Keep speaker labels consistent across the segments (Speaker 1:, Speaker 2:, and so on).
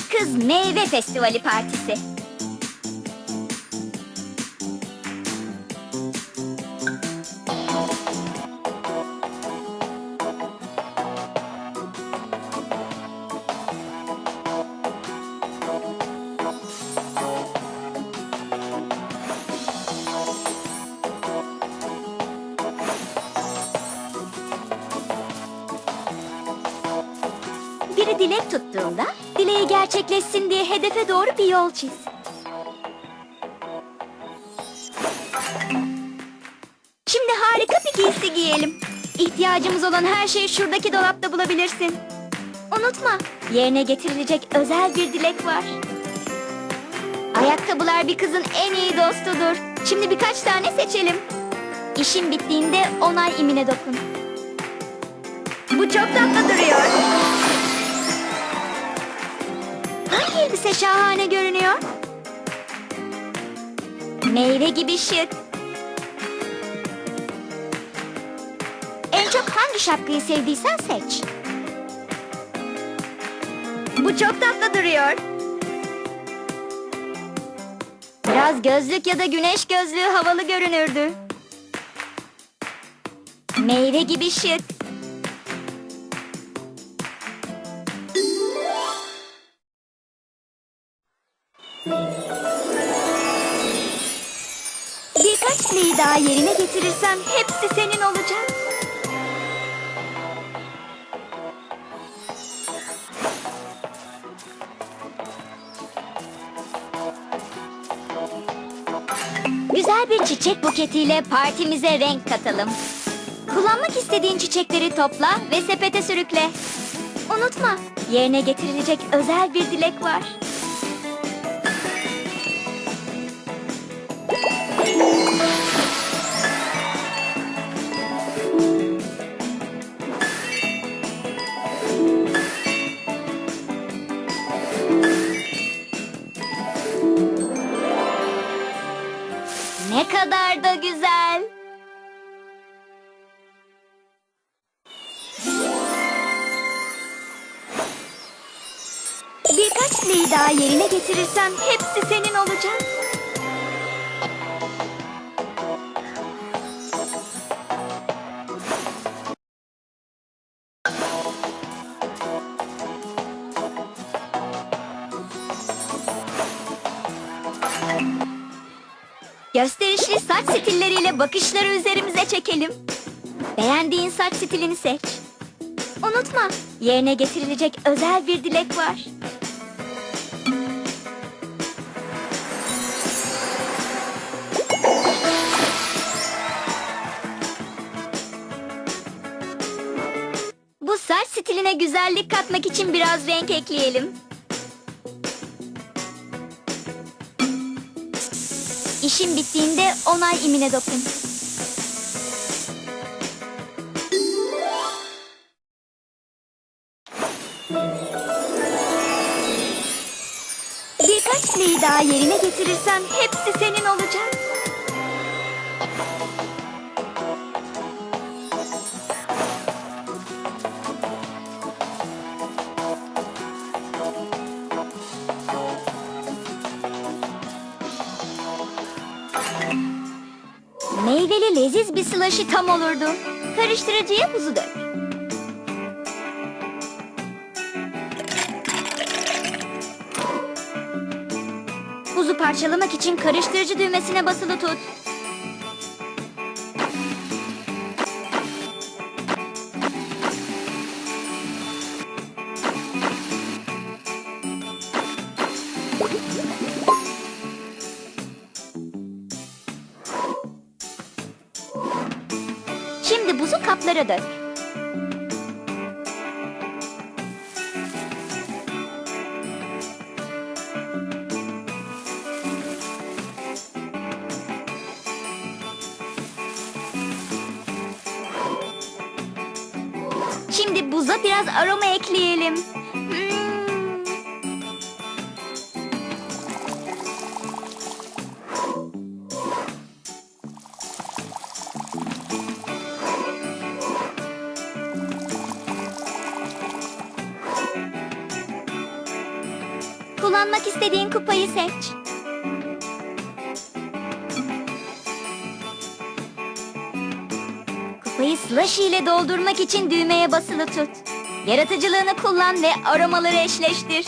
Speaker 1: Kız Meyve Festivali Partisi. Biri dilek tuttuğunda dileği gerçekleşsin diye hedefe doğru bir yol çiz. Şimdi harika bir giysi giyelim. İhtiyacımız olan her şeyi şuradaki dolapta bulabilirsin. Unutma, yerine getirilecek özel bir dilek var. Ayakkabılar bir kızın en iyi dostudur. Şimdi birkaç tane seçelim. İşin bittiğinde onay imine dokun. Bu çok tatlı duruyor. Hangi elbise şahane görünüyor? Meyve gibi şık. En çok hangi şapkayı sevdiysen seç. Bu çok tatlı duruyor. Biraz gözlük ya da güneş gözlüğü havalı görünürdü. Meyve gibi şık. Daha yerine getirirsem hepsi senin olacak. Güzel bir çiçek buketiyle partimize renk katalım. Kullanmak istediğin çiçekleri topla ve sepete sürükle. Unutma, yerine getirilecek özel bir dilek var. Getirirsem hepsi senin olacak. Gösterişli saç stilleriyle bakışları üzerimize çekelim. Beğendiğin saç stilini seç. Unutma, yerine getirilecek özel bir dilek var. Stiline güzellik katmak için biraz renk ekleyelim. İşin bittiğinde onay imine dokun. Birkaç dileği daha yerine getirirsem hepsi senin olacak. Leziz bir slushy tam olurdu. Karıştırıcıya buzu dök. Buzu parçalamak için karıştırıcı düğmesine basılı tut. Şimdi buzu kaplara dök. Şimdi buza biraz aroma ekleyelim. Kullanmak istediğin kupayı seç. Kupayı slushy ile doldurmak için düğmeye basılı tut. Yaratıcılığını kullan ve aromaları eşleştir.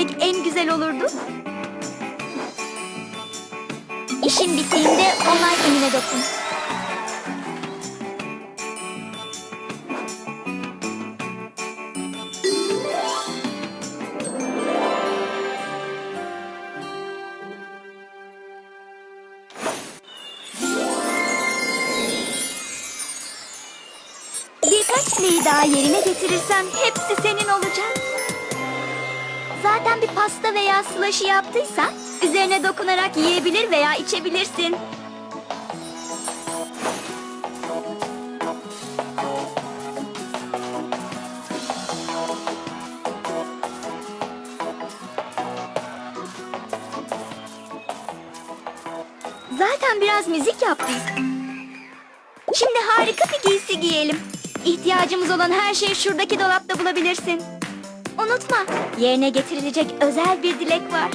Speaker 1: İçmek en güzel olurdu? İşin bittiğinde onay emine dokun. Birkaç dileği daha yerine getirirsen hepsi senin olacak. Zaten bir pasta veya slushy yaptıysan üzerine dokunarak yiyebilir veya içebilirsin. Zaten biraz müzik yaptık. Şimdi harika bir giysi giyelim. İhtiyacımız olan her şeyi şuradaki dolapta bulabilirsin. Unutma, yerine getirilecek özel bir dilek var.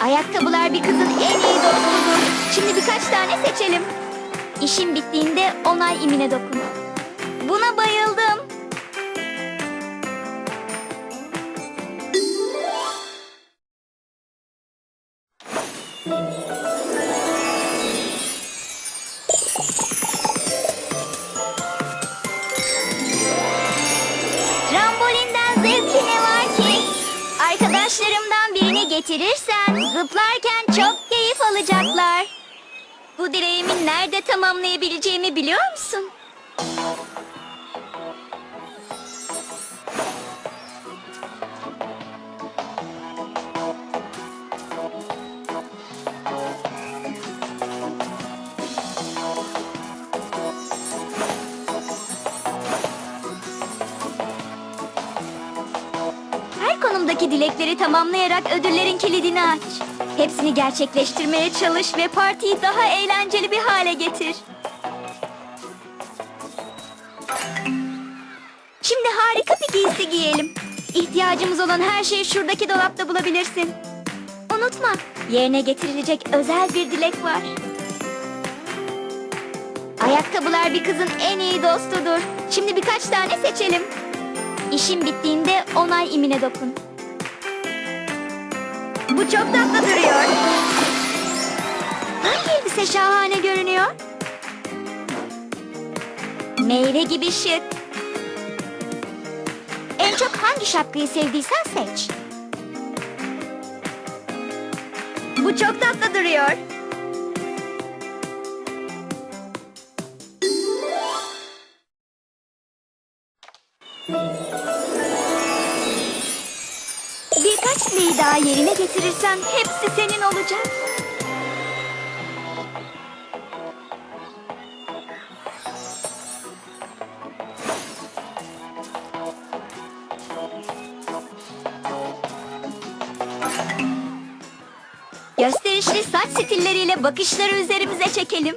Speaker 1: Ayakkabılar bir kızın en iyi dostudur. Şimdi birkaç tane seçelim. İşin bittiğinde onay imine dokun. Buna bayıldım. Getirirsen zıplarken çok keyif alacaklar. Bu dileğimi nerede tamamlayabileceğimi biliyor musun? Her konumdaki dilekleri tamamlayarak ödüllerin kilidini aç. Hepsini gerçekleştirmeye çalış ve partiyi daha eğlenceli bir hale getir. Şimdi harika bir giysi giyelim. İhtiyacımız olan her şeyi şuradaki dolapta bulabilirsin. Unutma, yerine getirilecek özel bir dilek var. Ayakkabılar bir kızın en iyi dostudur. Şimdi birkaç tane seçelim. İşin bittiğinde onay imine dokun. Bu çok tatlı duruyor. Hangi elbise şahane görünüyor? Meyve gibi şık. En çok hangi şapkayı sevdiysen seç. Bu çok tatlı duruyor. Dileği daha yerine getirirsen hepsi senin olacak. Gösterişli saç stilleriyle bakışları üzerimize çekelim.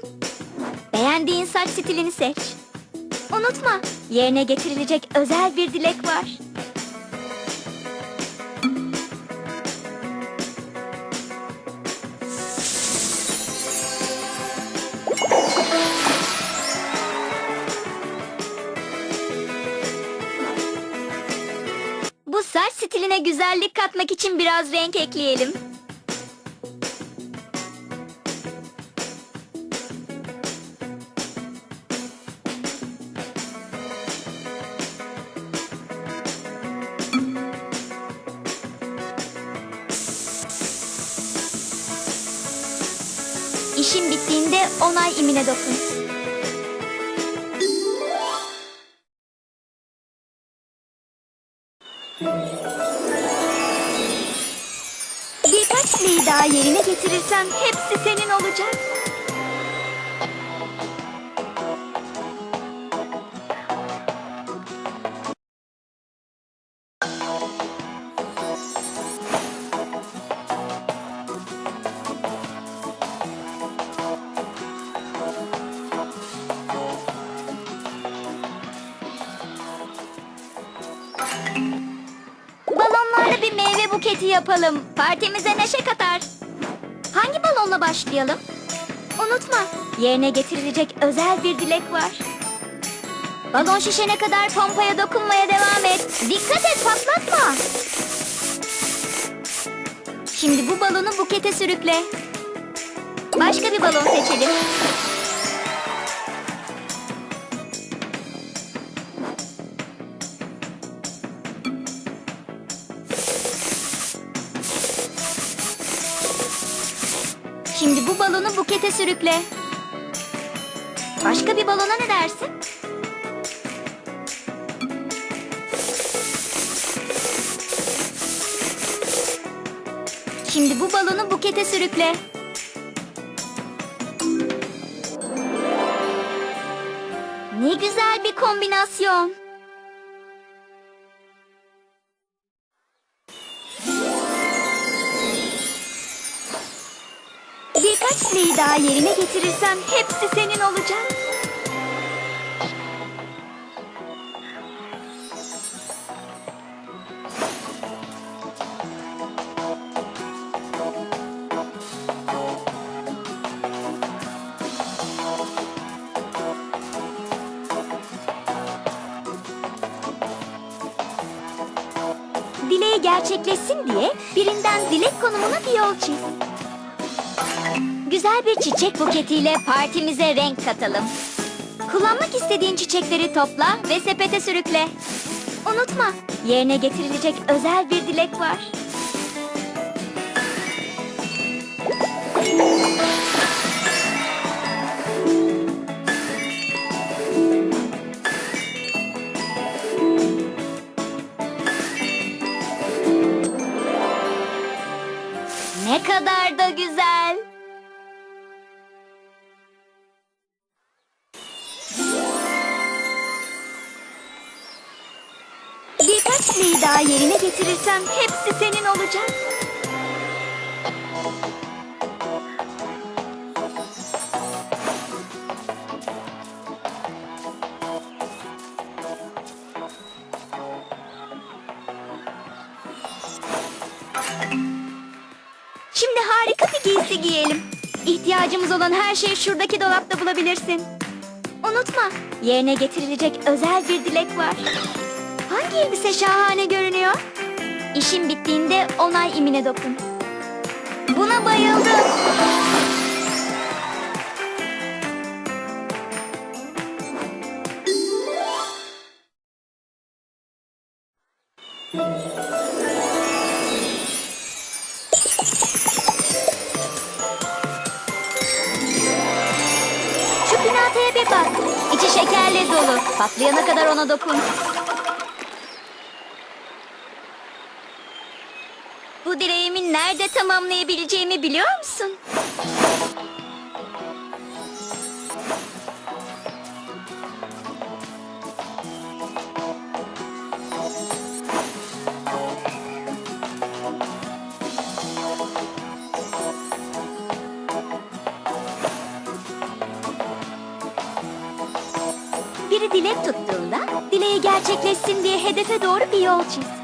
Speaker 1: Beğendiğin saç stilini seç. Unutma, yerine getirilecek özel bir dilek var. Bu saç stiline güzellik katmak için biraz renk ekleyelim. İşin bittiğinde onay imine dokun. Birkaç daha yerine getirirsen hepsi senin olacak. Buketi yapalım. Partimize neşe katar. Hangi balonla başlayalım? Unutma, yerine getirilecek özel bir dilek var. Balon şişene kadar pompaya dokunmaya devam et. Dikkat et patlatma. Şimdi bu balonu bukete sürükle. Başka bir balon seçelim. Balonu bukete sürükle. Başka bir balona ne dersin? Şimdi bu balonu bukete sürükle. Ne güzel bir kombinasyon. Daha yerine getirirsen hepsi senin olacak. Dileği gerçekleşsin diye birinden dilek konumuna bir yol çiz. Güzel bir çiçek buketiyle partimize renk katalım. Kullanmak istediğin çiçekleri topla ve sepete sürükle. Unutma, yerine getirilecek özel bir dilek var. Dileği daha yerine getirirsem hepsi senin olacak. Şimdi harika bir giysi giyelim. İhtiyacımız olan her şeyi şuradaki dolapta bulabilirsin. Unutma, yerine getirilecek özel bir dilek var. Hangi elbise şahane görünüyor? İşin bittiğinde onay imine dokun. Buna bayıldım. Şu pinataya bir bak. İçi şekerle dolu. Patlayana kadar ona dokun. Bu dileğimi nerede tamamlayabileceğimi biliyor musun? Biri dilek tuttuğunda dileği gerçekleşsin diye hedefe doğru bir yol çiz.